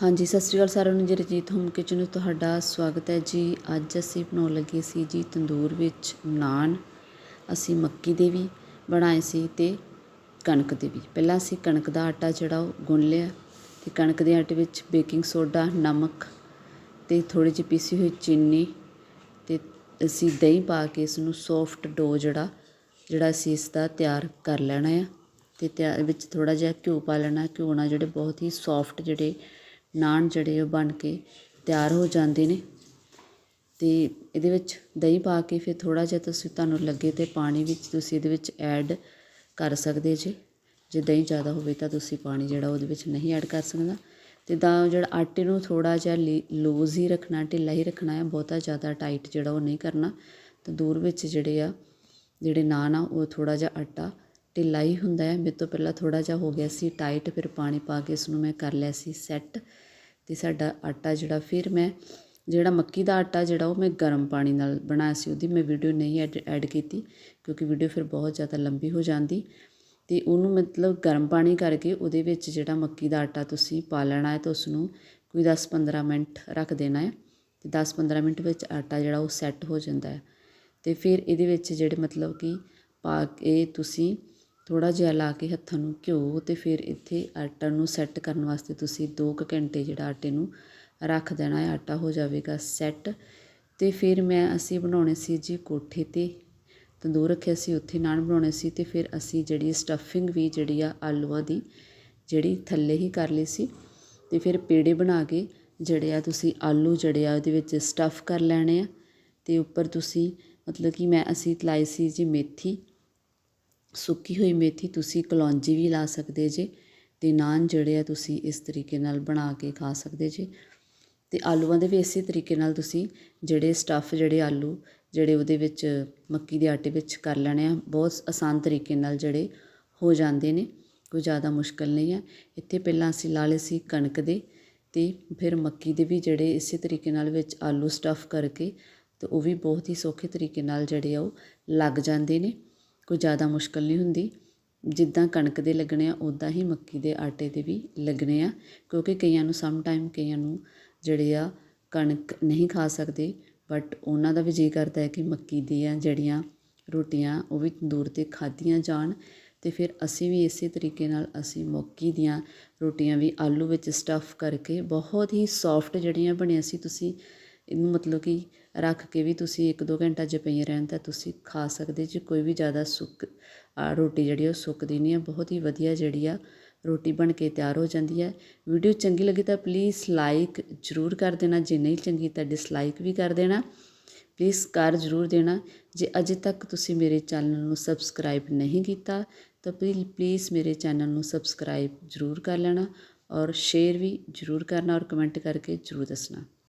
ਹਾਂਜੀ, ਸਤਿ ਸ਼੍ਰੀ ਅਕਾਲ ਸਾਰਿਆਂ ਨੂੰ ਜੀ। ਰਜੀਤ ਹੋਮ ਕਿਚਨ ਵਿੱਚ ਤੁਹਾਡਾ ਸਵਾਗਤ ਹੈ ਜੀ। ਅੱਜ ਅਸੀਂ ਬਣਾਉਣ ਲੱਗੇ ਸੀ ਜੀ ਤੰਦੂਰ ਵਿੱਚ ਨਾਨ। ਅਸੀਂ ਮੱਕੀ ਦੇ ਵੀ ਬਣਾਏ ਸੀ ਤੇ ਕਣਕ ਦੇ ਵੀ। ਪਹਿਲਾਂ ਅਸੀਂ ਕਣਕ ਦਾ ਆਟਾ ਜਿਹੜਾ ਉਹ ਗੁੰਨ ਲਿਆ ਤੇ ਕਣਕ ਦੇ ਆਟੇ ਵਿੱਚ ਬੇਕਿੰਗ ਸੋਡਾ, ਨਮਕ ਤੇ ਥੋੜੀ ਜਿਹੀ ਪੀਸੀ ਹੋਈ ਚੀਨੀ ਤੇ ਅਸੀਂ ਦਹੀਂ ਪਾ ਕੇ ਇਸ ਨੂੰ ਸੌਫਟ ਡੋ ਜਿਹੜਾ ਜਿਹੜਾ ਅਸੀਂ ਇਸ ਦਾ ਤਿਆਰ ਕਰ ਲੈਣਾ ਆ। ਤੇ ਤਿਆਰ ਵਿੱਚ ਥੋੜਾ ਜਿਹਾ ਘਿਓ ਪਾ ਲੈਣਾ। ਘਿਓ ਨਾਲ ਜਿਹੜੇ ਬਹੁਤ ਹੀ ਸੌਫਟ ਜਿਹੜੇ ਨਾਨ ਜਿਹੜੇ ਉਹ ਬਣ ਕੇ ਤਿਆਰ ਹੋ ਜਾਂਦੇ ਨੇ। ਅਤੇ ਇਹਦੇ ਵਿੱਚ ਦਹੀਂ ਪਾ ਕੇ ਫਿਰ ਥੋੜ੍ਹਾ ਜਿਹਾ ਤੁਸੀਂ ਤੁਹਾਨੂੰ ਲੱਗੇ ਤਾਂ ਪਾਣੀ ਵਿੱਚ ਤੁਸੀਂ ਇਹਦੇ ਵਿੱਚ ਐਡ ਕਰ ਸਕਦੇ ਜੇ। ਜੇ ਦਹੀਂ ਜ਼ਿਆਦਾ ਹੋਵੇ ਤਾਂ ਤੁਸੀਂ ਪਾਣੀ ਜਿਹੜਾ ਉਹਦੇ ਵਿੱਚ ਨਹੀਂ ਐਡ ਕਰ ਸਕਦਾ। ਅਤੇ ਦਾ ਜਿਹੜਾ ਆਟੇ ਨੂੰ ਥੋੜ੍ਹਾ ਜਿਹਾ ਲੂਜ਼ ਹੀ ਰੱਖਣਾ, ਢਿੱਲਾ ਹੀ ਰੱਖਣਾ ਹੈ, ਬਹੁਤਾ ਜ਼ਿਆਦਾ ਟਾਈਟ ਜਿਹੜਾ ਉਹ ਨਹੀਂ ਕਰਨਾ। ਤਾਂ ਦੂਰ ਵਿੱਚ ਜਿਹੜੇ ਆ, ਜਿਹੜੇ ਨਾਨ ਆ, ਉਹ ਥੋੜ੍ਹਾ ਜਿਹਾ ਆਟਾ ਢਿੱਲਾ ਹੀ ਹੁੰਦਾ ਹੈ। ਮੇਰੇ ਤੋਂ ਪਹਿਲਾਂ ਥੋੜ੍ਹਾ ਜਿਹਾ ਹੋ ਗਿਆ ਸੀ ਟਾਈਟ, ਫਿਰ ਪਾਣੀ ਪਾ ਕੇ ਇਸ ਨੂੰ ਮੈਂ ਕਰ ਲਿਆ ਸੀ ਸੈੱਟ ਅਤੇ ਸਾਡਾ ਆਟਾ ਜਿਹੜਾ, ਫਿਰ ਮੈਂ ਜਿਹੜਾ ਮੱਕੀ ਦਾ ਆਟਾ ਜਿਹੜਾ ਉਹ ਮੈਂ ਗਰਮ ਪਾਣੀ ਨਾਲ ਬਣਾਇਆ ਸੀ, ਉਹਦੀ ਮੈਂ ਵੀਡੀਓ ਨਹੀਂ ਐਡ ਐਡ ਕੀਤੀ ਕਿਉਂਕਿ ਵੀਡੀਓ ਫਿਰ ਬਹੁਤ ਜ਼ਿਆਦਾ ਲੰਬੀ ਹੋ ਜਾਂਦੀ ਅਤੇ ਉਹਨੂੰ ਮਤਲਬ ਗਰਮ ਪਾਣੀ ਕਰਕੇ ਉਹਦੇ ਵਿੱਚ ਜਿਹੜਾ ਮੱਕੀ ਦਾ ਆਟਾ ਤੁਸੀਂ ਪਾ ਲੈਣਾ ਹੈ ਤਾਂ ਉਸ ਨੂੰ ਕੋਈ 10-15 ਮਿੰਟ ਰੱਖ ਦੇਣਾ ਹੈ ਤੇ 10-15 ਮਿੰਟ ਵਿੱਚ ਆਟਾ ਜਿਹੜਾ ਉਹ ਸੈੱਟ ਹੋ ਜਾਂਦਾ ਹੈ। ਤੇ ਫਿਰ ਇਹਦੇ ਵਿੱਚ ਜਿਹੜੇ ਮਤਲਬ ਕਿ ਪਾ ਕੇ ਤੁਸੀਂ ਥੋੜ੍ਹਾ ਜਿਹਾ ਲਾ ਕੇ ਹੱਥਾਂ ਨੂੰ ਘਿਓ ਅਤੇ ਫਿਰ ਇੱਥੇ ਆਟਾ ਨੂੰ ਸੈੱਟ ਕਰਨ ਵਾਸਤੇ ਤੁਸੀਂ ਦੋ ਕੁ ਘੰਟੇ ਜਿਹੜਾ ਆਟੇ ਨੂੰ ਰੱਖ ਦੇਣਾ ਹੈ, ਆਟਾ ਹੋ ਜਾਵੇਗਾ ਸੈੱਟ ਅਤੇ ਫਿਰ ਮੈਂ ਅਸੀਂ ਬਣਾਉਣੇ ਸੀ ਜੀ ਕੋਠੇ ਤੇ ਤੰਦੂਰ ਰੱਖਿਆ ਸੀ, ਉੱਥੇ ਨਾਨ ਬਣਾਉਣੇ ਸੀ ਅਤੇ ਫਿਰ ਅਸੀਂ ਜਿਹੜੀ ਸਟਫਿੰਗ ਵੀ ਜਿਹੜੀ ਆ ਆਲੂਆਂ ਦੀ ਜਿਹੜੀ ਥੱਲੇ ਹੀ ਕਰ ਲਈ ਸੀ ਅਤੇ ਫਿਰ ਪੇੜੇ ਬਣਾ ਕੇ ਜਿਹੜੇ ਆ ਤੁਸੀਂ ਆਲੂ ਜਿਹੜੇ ਆ ਉਹਦੇ ਵਿੱਚ ਸਟਫ ਕਰ ਲੈਣੇ ਆ ਅਤੇ ਉੱਪਰ ਤੁਸੀਂ ਮਤਲਬ ਕਿ ਮੈਂ ਅਸੀਂ ਲਾਈ ਸੀ ਜੀ ਮੇਥੀ ਸੁੱਕੀ ਹੋਈ ਮੇਥੀ ਤੁਸੀਂ ਕਲੌਂਜੀ ਵੀ ਲਾ ਸਕਦੇ ਜੇ ਤੇ ਨਾਨ ਜਿਹੜੇ ਆ ਤੁਸੀਂ ਇਸ ਤਰੀਕੇ ਨਾਲ ਬਣਾ ਕੇ ਖਾ ਸਕਦੇ ਜੇ। ਤੇ ਆਲੂਆਂ ਦੇ ਵੀ ਇਸੇ ਤਰੀਕੇ ਨਾਲ ਤੁਸੀਂ ਜਿਹੜੇ ਸਟਫ ਜਿਹੜੇ ਆਲੂ ਜਿਹੜੇ ਉਹਦੇ ਵਿੱਚ ਮੱਕੀ ਦੇ ਆਟੇ ਵਿੱਚ ਕਰ ਲੈਣੇ ਆ, ਬਹੁਤ ਆਸਾਨ ਤਰੀਕੇ ਨਾਲ ਜਿਹੜੇ ਹੋ ਜਾਂਦੇ ਨੇ, ਕੋਈ ਜ਼ਿਆਦਾ ਮੁਸ਼ਕਲ ਨਹੀਂ ਹੈ ਇੱਥੇ ਪਹਿਲਾਂ ਅਸੀਂ ਲਾ ਲਏ ਸੀ ਕਣਕ ਦੇ ਤੇ ਫਿਰ ਮੱਕੀ ਦੇ ਵੀ ਜਿਹੜੇ ਇਸੇ ਤਰੀਕੇ ਨਾਲ ਵਿੱਚ ਆਲੂ ਸਟਫ ਕਰਕੇ ਤੇ ਉਹ ਵੀ ਬਹੁਤ ਹੀ ਸੌਖੇ ਤਰੀਕੇ ਨਾਲ ਜਿਹੜੇ ਆ ਉਹ ਲੱਗ ਜਾਂਦੇ ਨੇ। ਕੋਈ ਜ਼ਿਆਦਾ ਮੁਸ਼ਕਲ ਨਹੀਂ ਹੁੰਦੀ। ਜਿੱਦਾਂ ਕਣਕ ਦੇ ਲੱਗਣੇ ਆ ਉੱਦਾਂ ਹੀ ਮੱਕੀ ਦੇ ਆਟੇ ਦੇ ਵੀ ਲੱਗਣੇ ਆ। ਕਿਉਂਕਿ ਕਈਆਂ ਨੂੰ ਸਮ ਟਾਈਮ ਕਈਆਂ ਨੂੰ ਜਿਹੜੇ ਆ ਕਣਕ ਨਹੀਂ ਖਾ ਸਕਦੇ। ਬਟ ਉਹਨਾਂ ਦਾ ਵੀ ਜੀ ਕਰਦਾ ਹੈ ਕਿ ਮੱਕੀ ਦੀਆਂ ਜਿਹੜੀਆਂ ਰੋਟੀਆਂ, ਉਹ ਵੀ ਤੰਦੂਰ 'ਤੇ ਖਾਧੀਆਂ ਜਾਣ। ਤੇ ਫਿਰ ਅਸੀਂ ਵੀ ਇਸੇ ਤਰੀਕੇ ਨਾਲ ਅਸੀਂ ਮੱਕੀ ਦੀਆਂ ਰੋਟੀਆਂ ਵੀ ਆਲੂ ਵਿੱਚ ਸਟਫ ਕਰਕੇ ਬਹੁਤ ਹੀ ਸੌਫਟ ਜਿਹੜੀਆਂ ਬਣੀਆਂ ਸੀ। ਤੁਸੀਂ ਇਹਨੂੰ ਮਤਲਬ ਕਿ ਰੱਖ ਕੇ ਵੀ ਤੁਸੀਂ ਇੱਕ ਦੋ ਘੰਟਾ ਜੇ ਪਈ ਰਹਿਣ ਤਾਂ ਤੁਸੀਂ ਖਾ ਸਕਦੇ ਜੇ, ਕੋਈ ਵੀ ਜ਼ਿਆਦਾ ਸੁੱਕ ਰੋਟੀ ਜਿਹੜੀ ਉਹ ਸੁੱਕਦੀ ਨਹੀਂ ਹੈ ਬਹੁਤ ਹੀ ਵਧੀਆ ਜਿਹੜੀ ਆ ਰੋਟੀ ਬਣ ਕੇ ਤਿਆਰ ਹੋ ਜਾਂਦੀ ਹੈ ਵੀਡੀਓ ਚੰਗੀ ਲੱਗੀ ਤਾਂ ਪਲੀਜ਼ ਲਾਈਕ ਜ਼ਰੂਰ ਕਰ ਦੇਣਾ। ਜੇ ਨਹੀਂ ਚੰਗੀ ਤਾਂ ਡਿਸਲਾਈਕ ਵੀ ਕਰ ਦੇਣਾ। ਪਲੀਜ਼ ਕਰ ਜ਼ਰੂਰ ਦੇਣਾ। ਜੇ ਅਜੇ ਤੱਕ ਤੁਸੀਂ ਮੇਰੇ ਚੈਨਲ ਨੂੰ ਸਬਸਕ੍ਰਾਈਬ ਨਹੀਂ ਕੀਤਾ, ਤਾਂ ਪਲੀਜ਼ ਮੇਰੇ ਚੈਨਲ ਨੂੰ ਸਬਸਕ੍ਰਾਈਬ ਜ਼ਰੂਰ ਕਰ ਲੈਣਾ ਔਰ ਸ਼ੇਅਰ ਵੀ ਜ਼ਰੂਰ ਕਰਨਾ ਔਰ ਕਮੈਂਟ ਕਰਕੇ ਜ਼ਰੂਰ ਦੱਸਣਾ।